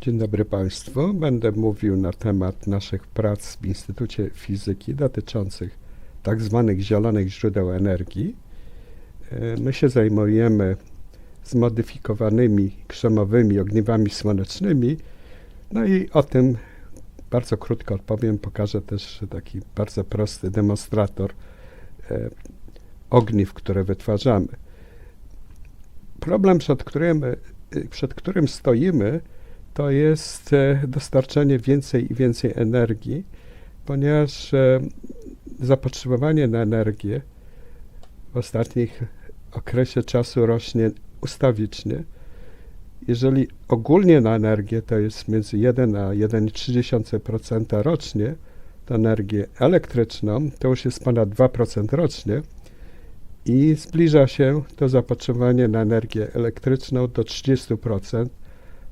Dzień dobry Państwu. Będę mówił na temat naszych prac w Instytucie Fizyki dotyczących tak zwanych zielonych źródeł energii. E, My się zajmujemy zmodyfikowanymi krzemowymi ogniwami słonecznymi. No i o tym bardzo krótko odpowiem. Pokażę też taki bardzo prosty demonstrator e, ogniw, które wytwarzamy. Problem, przed którym, e, przed którym stoimy, to jest e, dostarczenie więcej i więcej energii, ponieważ e, zapotrzebowanie na energię w ostatnich okresie czasu rośnie ustawicznie. Jeżeli ogólnie na energię to jest między 1 a 1,3% rocznie, to energię elektryczną to już jest ponad 2% rocznie i zbliża się to zapotrzebowanie na energię elektryczną do 30%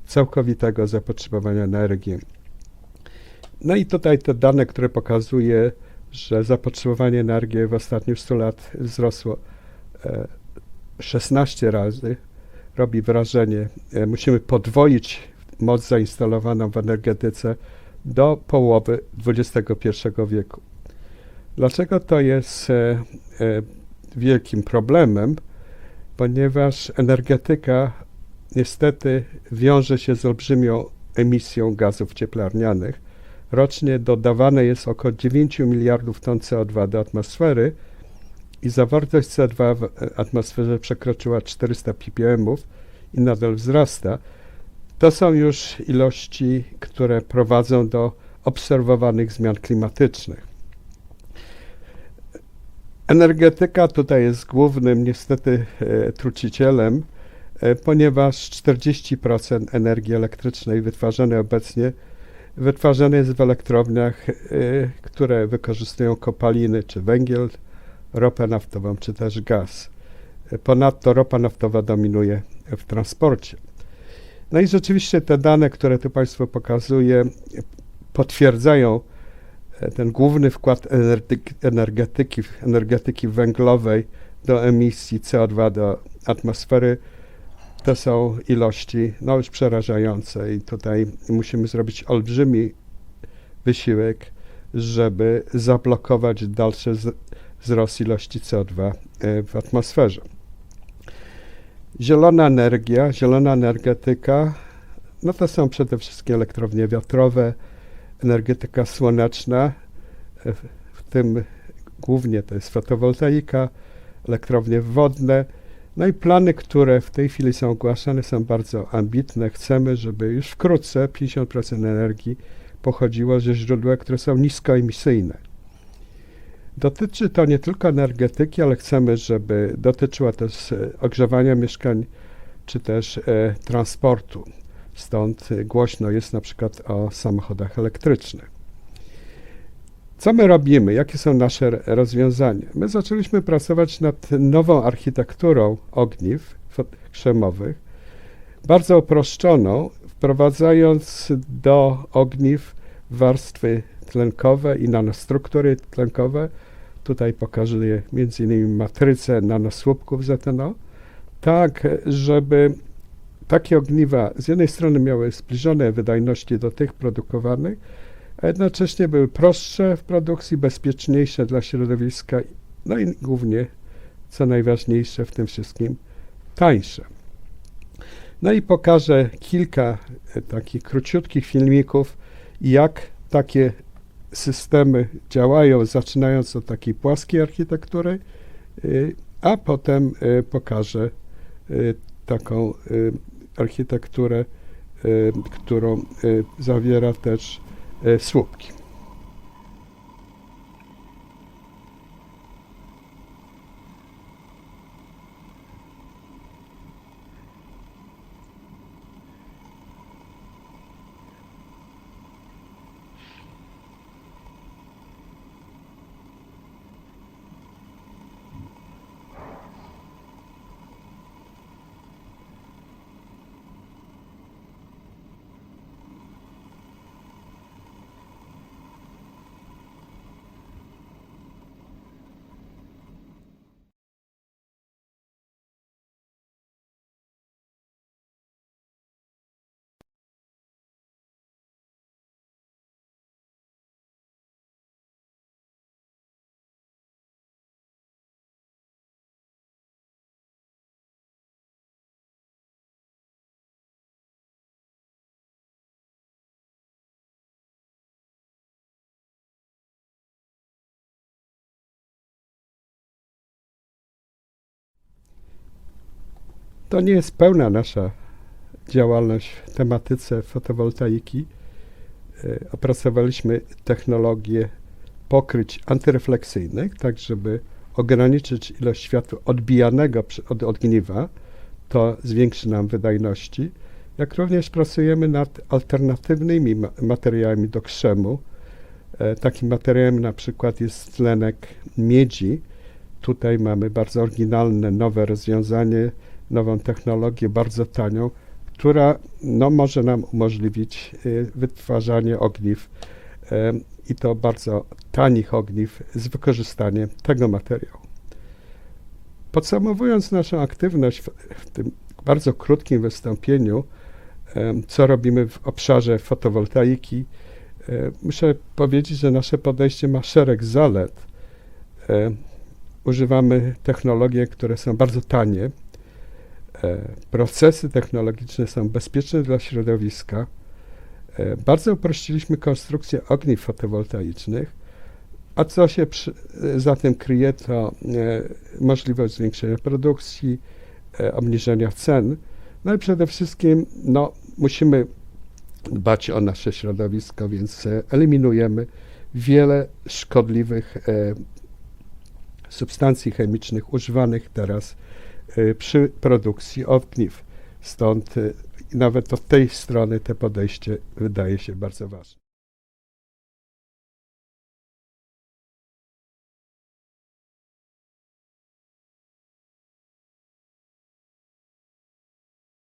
całkowitego zapotrzebowania na energię. No i tutaj te dane, które pokazuje, że zapotrzebowanie na energię w ostatnich 100 lat wzrosło e, 16 razy, robi wrażenie. E, musimy podwoić moc zainstalowaną w energetyce do połowy XXI wieku. Dlaczego to jest e, e, wielkim problemem? Ponieważ energetyka niestety wiąże się z olbrzymią emisją gazów cieplarnianych. Rocznie dodawane jest około 9 miliardów ton CO2 do atmosfery i zawartość CO2 w atmosferze przekroczyła 400 ppm i nadal wzrasta. To są już ilości, które prowadzą do obserwowanych zmian klimatycznych. Energetyka tutaj jest głównym niestety e, trucicielem ponieważ 40% energii elektrycznej wytwarzanej obecnie wytwarzane jest w elektrowniach, e, które wykorzystują kopaliny, czy węgiel, ropę naftową, czy też gaz. E, ponadto ropa naftowa dominuje w transporcie. No i rzeczywiście te dane, które tu Państwu pokazuję, potwierdzają ten główny wkład energetyki, energetyki węglowej do emisji CO2 do atmosfery to są ilości no już przerażające i tutaj musimy zrobić olbrzymi wysiłek, żeby zablokować dalszy wzrost ilości CO2 e, w atmosferze. Zielona energia, zielona energetyka, no to są przede wszystkim elektrownie wiatrowe, energetyka słoneczna, e, w tym głównie to jest fotowoltaika, elektrownie wodne, no i plany, które w tej chwili są ogłaszane, są bardzo ambitne. Chcemy, żeby już wkrótce 50% energii pochodziło ze źródeł, które są niskoemisyjne. Dotyczy to nie tylko energetyki, ale chcemy, żeby dotyczyło też ogrzewania mieszkań czy też e, transportu. Stąd głośno jest na przykład o samochodach elektrycznych. Co my robimy? Jakie są nasze rozwiązania? My zaczęliśmy pracować nad nową architekturą ogniw krzemowych, bardzo uproszczoną, wprowadzając do ogniw warstwy tlenkowe i nanostruktury tlenkowe. Tutaj pokazuję m.in. matrycę nanosłupków ZNO, tak żeby takie ogniwa z jednej strony miały zbliżone wydajności do tych produkowanych, a jednocześnie były prostsze w produkcji, bezpieczniejsze dla środowiska, no i głównie, co najważniejsze w tym wszystkim, tańsze. No i pokażę kilka e, takich króciutkich filmików, jak takie systemy działają, zaczynając od takiej płaskiej architektury, e, a potem e, pokażę taką architekturę, którą zawiera też słupki. To nie jest pełna nasza działalność w tematyce fotowoltaiki. E, Opracowaliśmy technologię pokryć antyrefleksyjnych, tak żeby ograniczyć ilość światła odbijanego od ogniwa. To zwiększy nam wydajności. Jak również pracujemy nad alternatywnymi ma- materiałami do krzemu. E, Takim materiałem na przykład jest tlenek miedzi. Tutaj mamy bardzo oryginalne, nowe rozwiązanie, nową technologię, bardzo tanią, która no, może nam umożliwić y, wytwarzanie ogniw em, i to bardzo tanich ogniw z wykorzystaniem tego materiału. Podsumowując naszą aktywność w, tym bardzo krótkim wystąpieniu, em, co robimy w obszarze fotowoltaiki, muszę powiedzieć, że nasze podejście ma szereg zalet. Używamy technologie, które są bardzo tanie. E, Procesy technologiczne są bezpieczne dla środowiska. E, Bardzo uprościliśmy konstrukcję ogniw fotowoltaicznych, a co się przy, e, za tym kryje, to możliwość zwiększenia produkcji, obniżenia cen. No i przede wszystkim no, musimy dbać o nasze środowisko, więc eliminujemy wiele szkodliwych substancji chemicznych używanych teraz przy produkcji ogniw. Stąd e, nawet od tej strony to podejście wydaje się bardzo ważne.